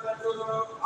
control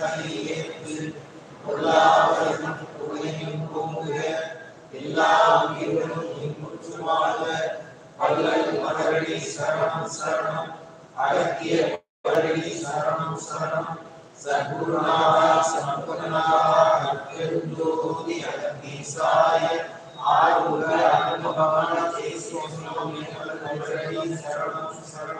கலியத்தில் பொல்லாவரும் புகழையும் போங்குக எல்லா உயிர்களும் இன்புற்றுமாக பல்லல் மலரடி சரணம் சரணம் அகத்திய மலரடி சரணம் சரணம் சர்க்குருநாதா சம்பகநாதா அத்தியந்தோதி அகத்தீசாய ஆறுக அனுபவான தேசோஸ்னோமி மலரடி சரணம் சரணம்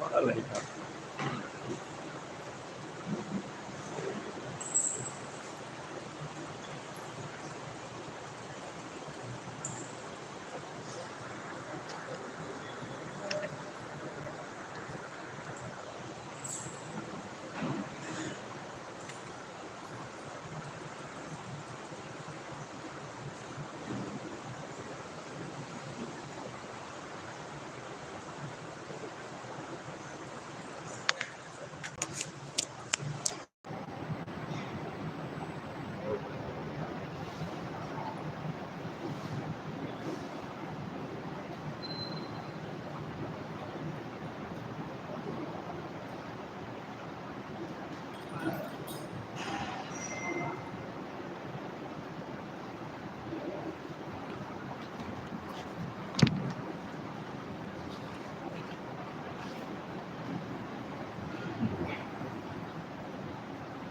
पढ़ल है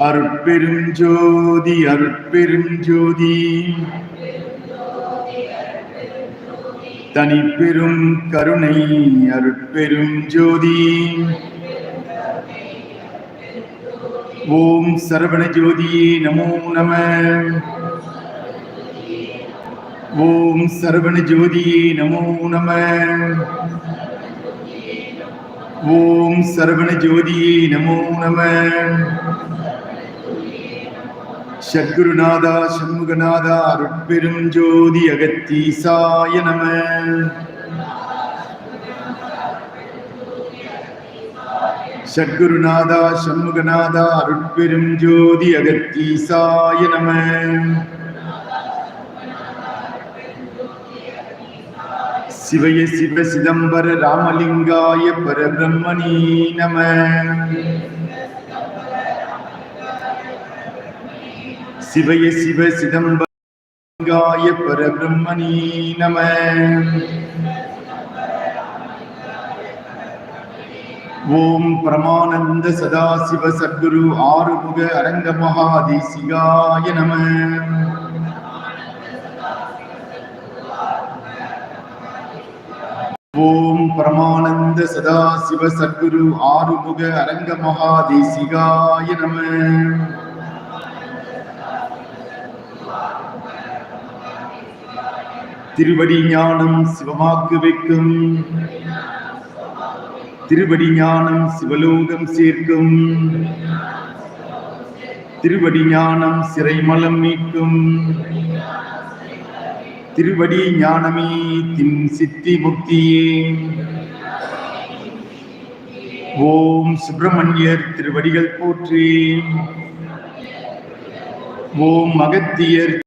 அருட்பெரும் ஜோதி தனிப்பெரும் கருணை அருட்பெரும் ஜோதி ஓம் சரவண ஜோதியே நமோ நம. ஓம் சரவண ஜோதியே நமோ நம. ஓம் சரவண ஜோதியே நமோ நம. சத்குருநாதா சண்முகநாதா அருட்பெரும் ஜோதி அகத்தீசாய நம. சத்குருநாதா சண்முகநாதா அருட்பெரும் ஜோதி அகத்தீசாய நம. சிவய சிவ சிதம்பர ராமலிங்காய பரபிரம்மணி நம. சிவய சிவ சிதம்பரங்காய பரபிரம்மணி நம. ஓம் பிரமானந்த சதாசிவ சத்குரு ஆறுமுக அரங்க மகாதேசிகாய நம. ஓம் பிரமானந்த சதாசிவ சத்குரு ஆறுமுக அரங்க மகாதேசிகாய நம. திருவடி ஞானம் சிவமாக்கு வைக்கும். திருவடி ஞானம் சிவலோகம் சேர்க்கும். திருவடி ஞானம் சிறைமலம் மீட்கும். திருவடி ஞானமே தின் சித்தி முக்தியே. ஓம் சுப்பிரமணியர் திருவடிகள் போற்றி. ஓம் மகத்தியர்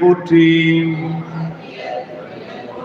போற்றி.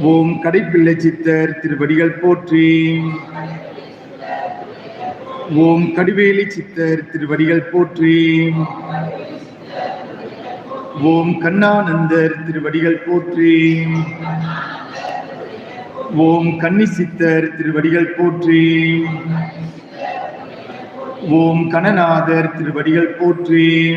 ஓம் கடைப்பிள்ளை சித்தர் திருவடிகள் போற்றி. ஓம் கடிவேலி சித்தர் திருவடிகள் போற்றி. ஓம் கண்ணானந்தர் திருவடிகள் போற்றி. ஓம் கன்னி சித்தர் திருவடிகள் போற்றி. ஓம் கணநாதர் திருவடிகள் போற்றி.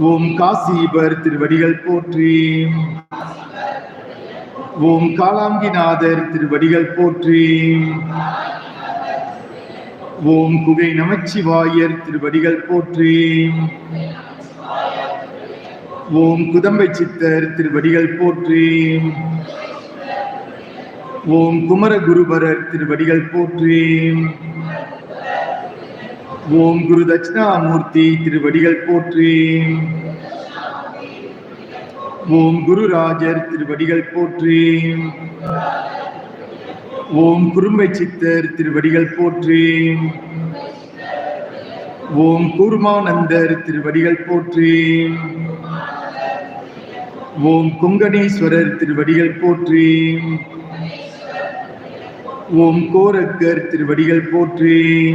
ஓம் காசிபர் திருவடிகள் போற்றி. ஓம் காலாங்கிநாதர் திருவடிகள் போற்றி. ஓம் குகை நமச்சிவாயர் திருவடிகள் போற்றி. ஓம் குதம்பை சித்தர் திருவடிகள் போற்றி. ஓம் குமரகுருபரர் திருவடிகள் போற்றி. ஓம் குரு தட்சிணாமூர்த்தி திருவடிகள் போற்றி. ஓம் குருராஜர் திருவடிகள் போற்றி. ஓம் குறும்பை சித்தர் திருவடிகள் போற்றி. ஓம் கூர்மானந்தர் திருவடிகள் போற்றி. ஓம் கொங்கணீஸ்வரர் திருவடிகள் போற்றி. ஓம் கோரக்கர் திருவடிகள் போற்றி.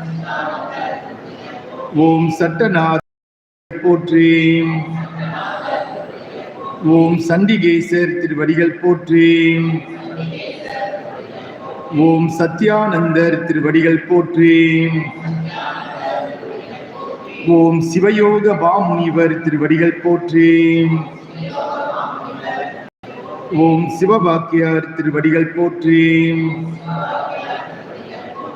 ஓம் சட்டநாத போற்றி. ஓம் சண்டிகேசர் திருவடிகள் போற்றி. ஓம் சத்யானந்தர் திருவடிகள் போற்றி. ஓம் சிவயோக பாமுனிவர் திருவடிகள் போற்றி. ஓம் சிவபாக்கியார் திருவடிகள் போற்றி.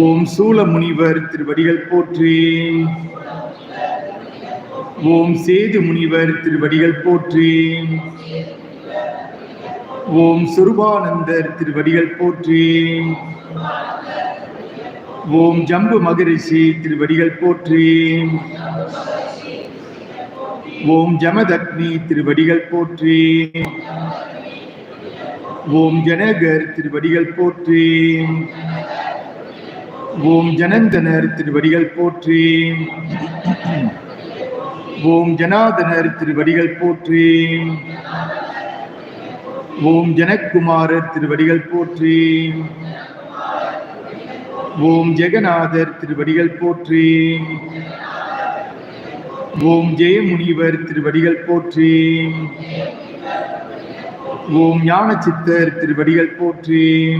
ஓம் சூல முனிவர் திருவடிகள் போற்றி. ஓம் சேது முனிவர் திருவடிகள் போற்றி. ஓம் சுருபானந்தர் திருவடிகள் போற்றி. ஓம் ஜம்பு மகரிஷி திருவடிகள் போற்றி. ஓம் ஜமதக்னி திருவடிகள் போற்றி. ஓம் ஜனகர் திருவடிகள் போற்றி. ஓம் ஜனந்தனர் திருவடிகள் போற்றி. ஓம் ஜனாதனர் திருவடிகள் போற்றி. ஓம் ஜனக்குமாரர் திருவடிகள் போற்றி. ஓம் ஜெகநாதர் திருவடிகள் போற்றி. ஓம் ஜெயமுனிவர் திருவடிகள் போற்றி. ஓம் ஞான சித்தர் திருவடிகள் போற்றி.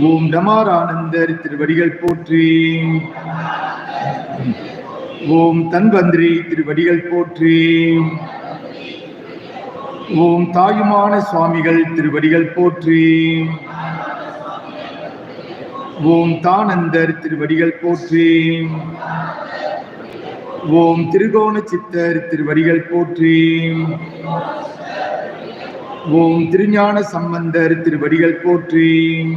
ஓம் டமாரானந்தர் திருவடிகள் போற்றி. ஓம் தன்வந்திரி திருவடிகள் போற்றி. ஓம் தாயுமான சுவாமிகள் திருவடிகள் போற்றி. ஓம் தானந்தர் திருவடிகள் போற்றி. ஓம் திருகோண சித்தர் திருவடிகள் போற்றி. ஓம் திருஞான சம்பந்தர் திருவடிகள் போற்றி.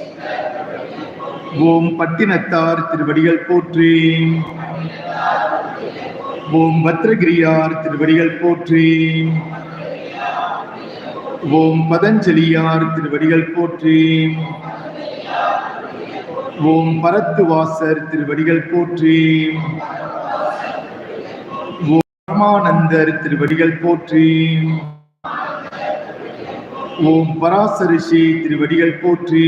ஓம் பட்டினத்தார் திருவடிகள் போற்றி. ஓம் பத்ரகிரியார் திருவடிகள் போற்றி. ஓம் பதஞ்சலியார் திருவடிகள் போற்றி. ஓம் பரத்துவாசர் திருவடிகள் போற்றி. ஓம் பரமானந்தர் திருவடிகள் போற்றி. ஓம் பராசரிஷி திருவடிகள் போற்றி.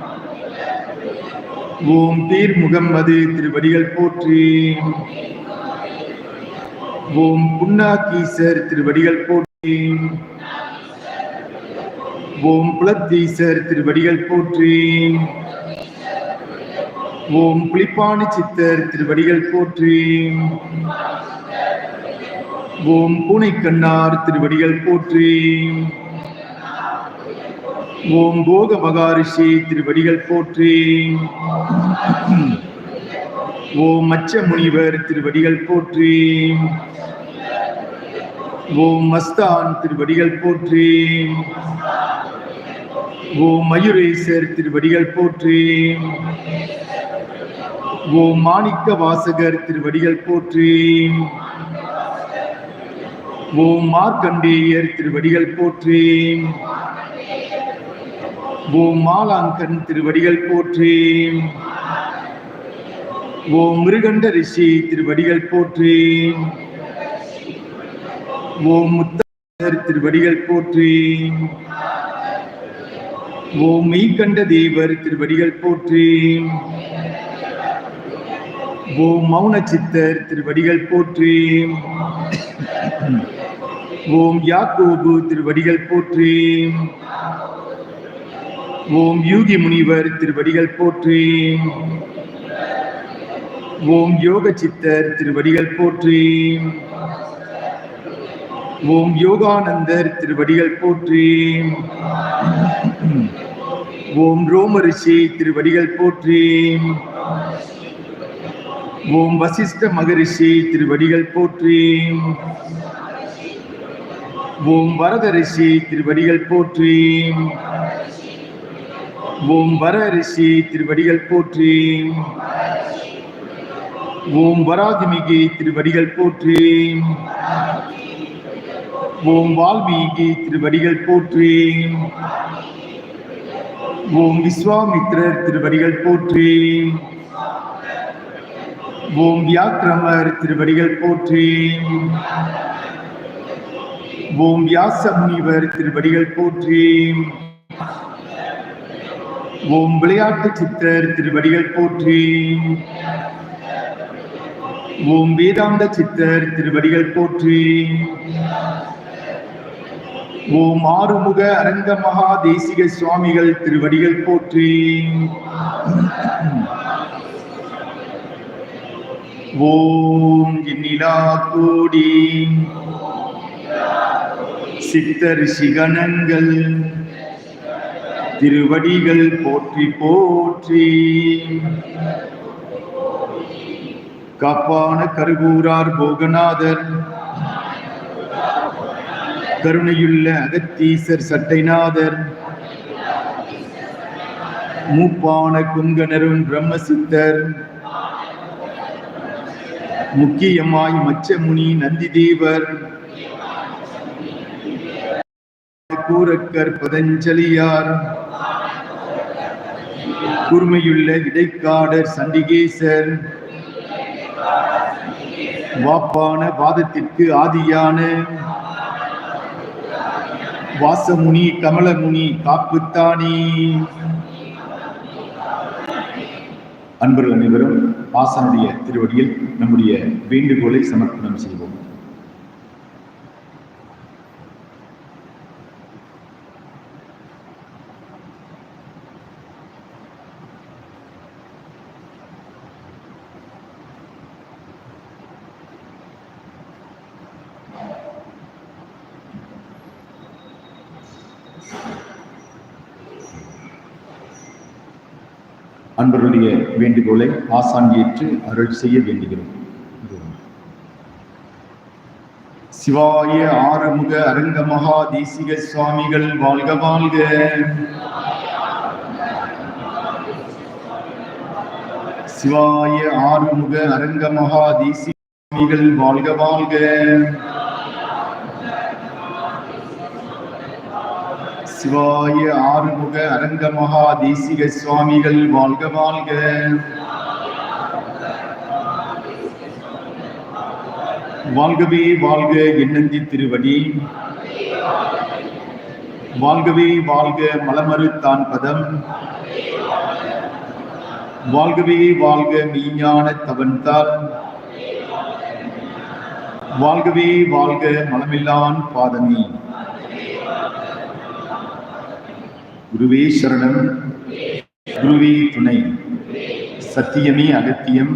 ஓம் பீர் முகம்மது திருவடிகள் போற்றி. ஓம் புன்னாகீசர் திருவடிகள் போற்றி. ஓம் புலத்தீசர் திருவடிகள் போற்றி. ஓம் புலிப்பாணி சித்தர் திருவடிகள் போற்றி. ஓம் பூனைக்கண்ணார் திருவடிகள் போற்றி. ஓம் போக மகாரிஷி திருவடிகள் போற்றி. ஓம் மச்ச முனிவர் திருவடிகள் போற்றி. ஓம் மஸ்தான் திருவடிகள் போற்றி. ஓம் மயூரேசர் திருவடிகள் போற்றி. ஓம் மாணிக்க வாசகர் திருவடிகள் போற்றி. ஓம் மார்க்கண்டேயர் திருவடிகள் போற்றி. ஓம் மாலாங்கன் திருவடிகள் போற்றி. ஓம் மிருகண்ட ரிஷி திருவடிகள் போற்றி. ஓம் முத்தர் திருவடிகள் போற்றி. ஓம் மெய்கண்ட தேவர் திருவடிகள் போற்றி. ஓம் மௌன சித்தர் திருவடிகள் போற்றி. ஓம் யாக்கோபு திருவடிகள் போற்றி. ஓம் யூகி முனிவர் திருவடிகள் போற்றி. ஓம் யோக சித்தர் திருவடிகள் போற்றி. ஓம் யோகானந்தர் திருவடிகள் போற்றி. ஓம் ரோமரிஷி திருவடிகள் போற்றி. ஓம் வசிஷ்ட மகரிஷி திருவடிகள் போற்றி. ஓம் வரத ரிஷி திருவடிகள் போற்றி. ஓம் வரரிஷி திருவடிகள் போற்றி. ஓம் வராதிமிகி திருவடிகள் போற்றி. ஓம் வால்மீகி திருவடிகள் போற்றி. ஓம் விஸ்வாமித்ரர் திருவடிகள் போற்றி. ஓம் வியாக்கிரமர் திருவடிகள் போற்றி. ஓம் வியாசமுனிவர் திருவடிகள் போற்றி. ஓம் விளையாட்டு சித்தர் திருவடிகள் போற்றி. ஓம் வேதாந்த சித்தர் திருவடிகள் போற்றி. ஓம் ஆறுமுக அரங்க மகா தேசிக சுவாமிகள் திருவடிகள் போற்றி. ஓம் எண்ணிலா கோடி. சித்தர் சிகணங்கள் திருவடிகள் போற்றி போற்றி. காப்பான கருவூரார் போகநாதர். கருணையுள்ள அகத்தீசர் சட்டைநாதர். மூப்பான குங்கணரும் பிரம்மசித்தர். முக்கியமாய் மச்சமுனி நந்திதேவர். கூரக்கர் பதஞ்சலியார். கூர்மையுள்ள இடைக்காடர் சண்டிகேசர். வாப்பான வாதத்திற்கு ஆதியான வாசமுனி கமலமுனி காப்புத்தானி. அன்பர்கள் அனைவரும் ஆசானுடைய திருவடியில் நம்முடைய வேண்டுகோளை சமர்ப்பணம் செய்வோம். அன்பருடைய வேண்டுகோளை ஆசான் ஏற்று அருள் செய்ய வேண்டுகிறோம். சிவாய ஆறுமுக அரங்க மகா தேசிக சுவாமிகள் வாழ்க வாழ்க. சிவாய ஆறுமுக அரங்க மகா தேசிக சுவாமிகள் வாழ்க வாழ்க. சிவாய ஆறுமுக அரங்க மகா தேசிக சுவாமிகள் வாழ்க வாழ்க. வாழ்கவே வாழ்க எண்ணந்தி திருவடி. வாழ்கவே வாழ்க மலமறுத்தான் பதம். வாழ்கவே வாழ்க மெய்ஞான தவன்தால் வாழ்கவே வாழ்க மலமில்லான் பாதமே குருவே சரணம் குருவே துணை சத்தியமே அகத்தியம்